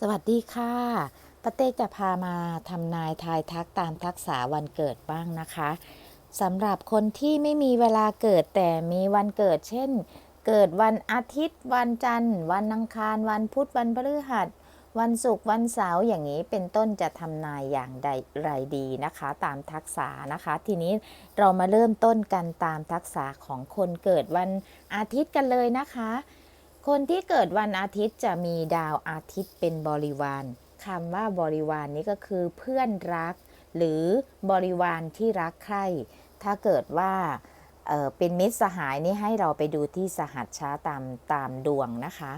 สวัสดีค่ะป้าเต้จะพามาทำนายทายทักตามทักษะวันเกิดบ้างนะคะสำหรับคนที่ไม่มีเวลาเกิดแต่มีวันเกิด เช่น เกิดวันอาทิตย์ วันจันทร์ วันอังคาร วันพุธวันพฤหัส วันศุกร์วันเสาร์อย่างนี้เป็นต้นจะทำนายอย่างใดไรดีนะคะ ตามทักษะนะคะ ทีนี้เรามาเริ่มต้นกันตามทักษะของคนเกิดวันอาทิตย์กันเลยนะคะ คนที่เกิดวันอาทิตย์จะมีดาวอาทิตย์เป็นบริวารคำว่าบริวารนนี้ก็คือเพื่อนรัก หรือบริวารที่รักใคร ถ้าเกิดว่าเเป็นมิตรสหายนี่ให้เราไปดูที่สหัสช้าตามตามดวงนะคะ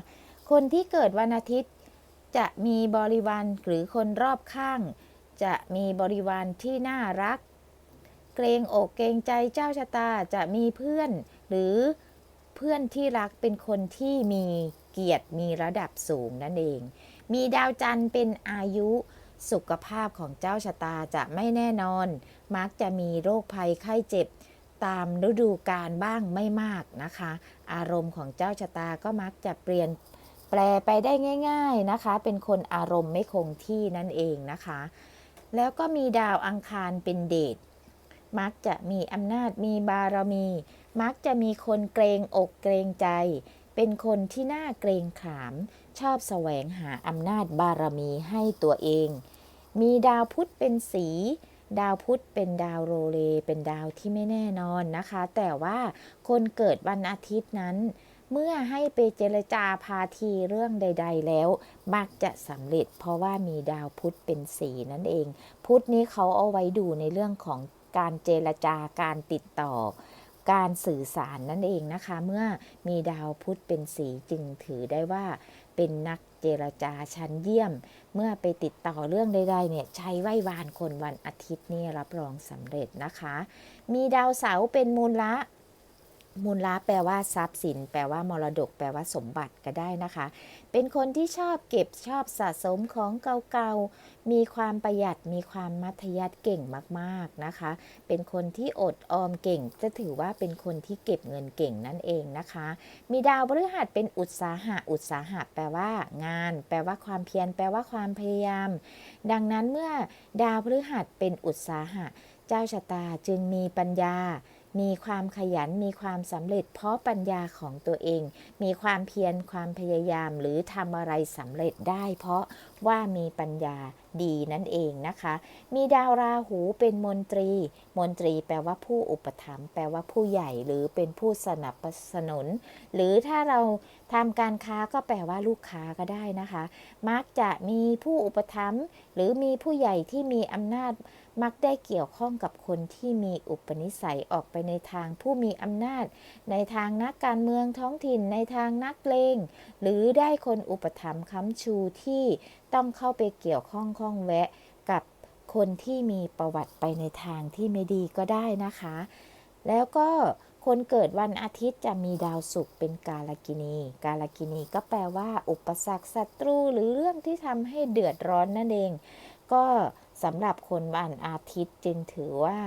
คนที่เกิดวันอาทิตย์จะมีบริวารหรือคนรอบข้าง จะมีบริวารที่น่ารัก เกรงอกเกรงใจเจ้าชะตาจะมีเพื่อน หรือ เพื่อนที่รักเป็นคนที่มีเกียรติมีระดับสูงนั่นเอง มีดาวจันทร์เป็นอายุสุขภาพของเจ้าชะตาจะไม่แน่นอน มักจะมีโรคภัยไข้เจ็บ ตามฤดูกาลบ้างไม่มากนะคะ อารมณ์ของเจ้าชะตาก็มักจะเปลี่ยนแปลไปได้ง่าย ๆนะคะ เป็นคนอารมณ์ไม่คงที่นั่นเองนะคะ แล้วก็มีดาวอังคารเป็นเดชมักจะมีอำนาจมีบารมี มักจะมีคนเกรงอกเกรงใจ เป็นคนที่น่าเกรงขาม ชอบแสวงหาอำนาจบารมีให้ตัวเอง มีดาวพุธเป็นสี ดาวพุธเป็นดาวโรเลเป็นดาวที่ไม่แน่นอนนะคะ แต่ว่าคนเกิดวันอาทิตย์นั้น เมื่อให้ไปเจรจาพาทีเรื่องใด ๆ แล้ว มักจะสำเร็จ เพราะว่ามีดาวพุธเป็นสีนั่นเอง พุธนี้เขาเอาไว้ดูในเรื่องของการเจรจาการติดต่อ การสื่อสารนั่นเองนะคะ เมื่อมีดาวพุธเป็นสีจึงถือได้ว่า เป็นนักเจรจาชั้นเยี่ยม เมื่อไปติดต่อเรื่องใดๆเนี่ยใช้ไหววานคนวันอาทิตย์นี่รับรองสำเร็จนะคะ มีดาวเสาร์เป็นมูลละ มูลละแปลว่าทรัพย์สิน แปลว่ามรดก แปลว่าสมบัติก็ได้นะคะ เป็นคนที่ชอบเก็บชอบสะสมของเก่าๆ มีความประหยัด มีความมัธยัสถ์เก่งมากๆนะคะ เป็นคนที่อดออมเก่ง จะถือว่าเป็นคนที่เก็บเงินเก่งนั่นเองนะคะ มีดาวพฤหัสเป็นอุตสาหะ อุตสาหะ แปลว่า งาน แปลว่าความเพียร แปลว่าความพยายาม ดังนั้นเมื่อดาวพฤหัสเป็นอุตสาหะ เจ้าชะตาจึงมีปัญญา มีความขยันมีความสำเร็จ เพราะปัญญาของตัวเอง มีความเพียรความพยายามหรือทำอะไรสำเร็จได้ เพราะว่ามีปัญญาดีนั่นเองนะคะ มีดาวราหูเป็นมนตรี มนตรีแปลว่าผู้อุปถัมภ์แปลว่าผู้ใหญ่หรือเป็นผู้สนับสนุน หรือถ้าเราทำการค้าก็แปลว่าลูกค้าก็ได้นะคะ มักจะมีผู้อุปถัมภ์หรือมีผู้ใหญ่ที่มีอำนาจมักได้เกี่ยวข้องกับคนที่มีอุปนิสัยออกไปในทางผู้มีอำนาจ ในทางนักการเมืองท้องถิ่นในทางนักเลงหรือได้คนอุปถัมภ์ค้ำชูที่ต้องเข้าไปเกี่ยวข้องข้องแวะกับคนที่มีประวัติไปในทางที่ไม่ดีก็ได้นะคะ แล้วก็คนเกิดวันอาทิตย์จะมีดาวศุกร์เป็นกาลกินี กาลกินีก็แปลว่า อุปสรรคศัตรูหรือเรื่องที่ทำให้เดือดร้อนนั่นเอง ก็สำหรับคนวันอาทิตย์จึงถือว่า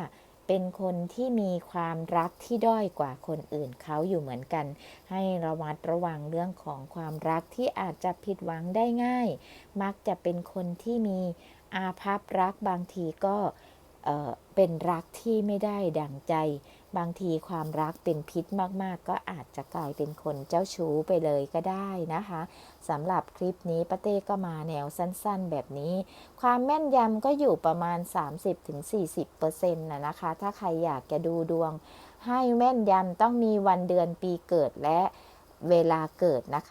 เป็นคนที่มีความรักที่ด้อยกว่าคนอื่นเขาอยู่เหมือนกัน ให้ระมัดระวังเรื่องของความรักที่อาจจะผิดหวังได้ง่าย มักจะเป็นคนที่มีอาภัพรักบางทีก็เอ่อเป็นรักที่ไม่ได้ดังใจ บางทีความรักเป็นพิษมากๆ ก็อาจจะกลายเป็นคนเจ้าชู้ไปเลยก็ได้นะคะสำหรับคลิปนี้ป้าเต้ก็มาแนวสั้นๆ แบบนี้ ความแม่นยำก็อยู่ประมาณ 30-40%นะนะคะ ถ้าใครอยากจะดูดวง ให้แม่นยำต้องมีวันเดือนปีเกิดและเวลาเกิดนะคะ